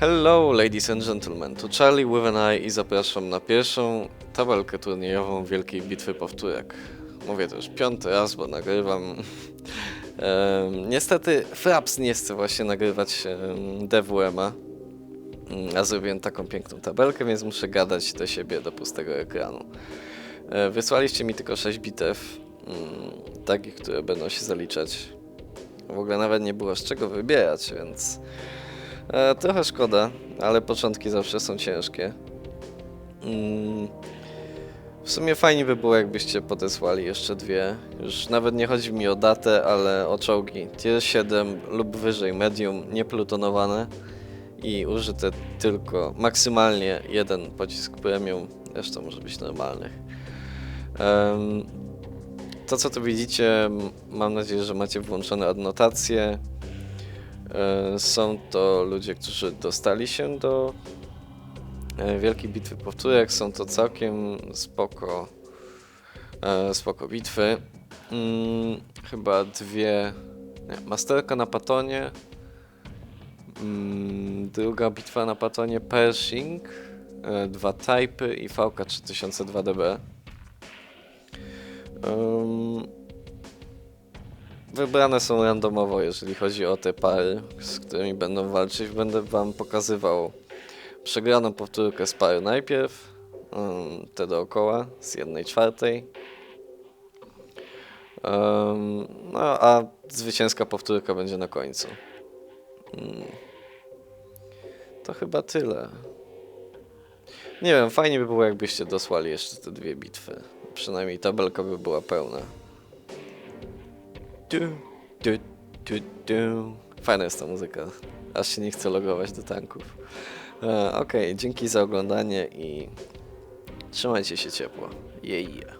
Hello, ladies and gentlemen, tu Charlie with an Eye i zapraszam na pierwszą tabelkę turniejową Wielkiej Bitwy Powtórek. Mówię to już piąty raz, bo nagrywam. Niestety Fraps nie chce właśnie nagrywać em, DWM-a, Mm, a zrobiłem taką piękną tabelkę, więc muszę gadać do siebie, do pustego ekranu. E, Wysłaliście mi tylko 6 bitew, mm, takich, które będą się zaliczać. W ogóle nawet nie było z czego wybierać, więc e, trochę szkoda, ale początki zawsze są ciężkie. Mm, w sumie fajnie by było, jakbyście podesłali jeszcze dwie. Już nawet nie chodzi mi o datę, ale o czołgi. Tier 7 lub wyżej medium, nieplutonowane i użyte tylko maksymalnie jeden pocisk premium, reszta może być normalnych. Em, to co tu widzicie, mam nadzieję, że macie włączone adnotacje. E, Są to ludzie, którzy dostali się do e, Wielkiej Bitwy Powtórek. Są to całkiem spoko, e, spoko bitwy. Mm, chyba dwie. Nie, masterka na Patonie. Mm, druga bitwa na Patonie Pershing. Dwa Typy i VK 3002DB. Ym, Wybrane są randomowo, jeżeli chodzi o te pary, z którymi będą walczyć. Będę wam pokazywał przegraną powtórkę z pary najpierw, ym, te dookoła z jednej czwartej. No a zwycięska powtórka będzie na końcu. Ym, To chyba tyle. Nie wiem, fajnie by było, jakbyście dosłali jeszcze te dwie bitwy. Przynajmniej tabelka by była pełna. Du, du, du, du. Fajna jest ta muzyka. Aż się nie chce logować do tanków. E, Okej, dzięki za oglądanie i trzymajcie się ciepło. Yeah.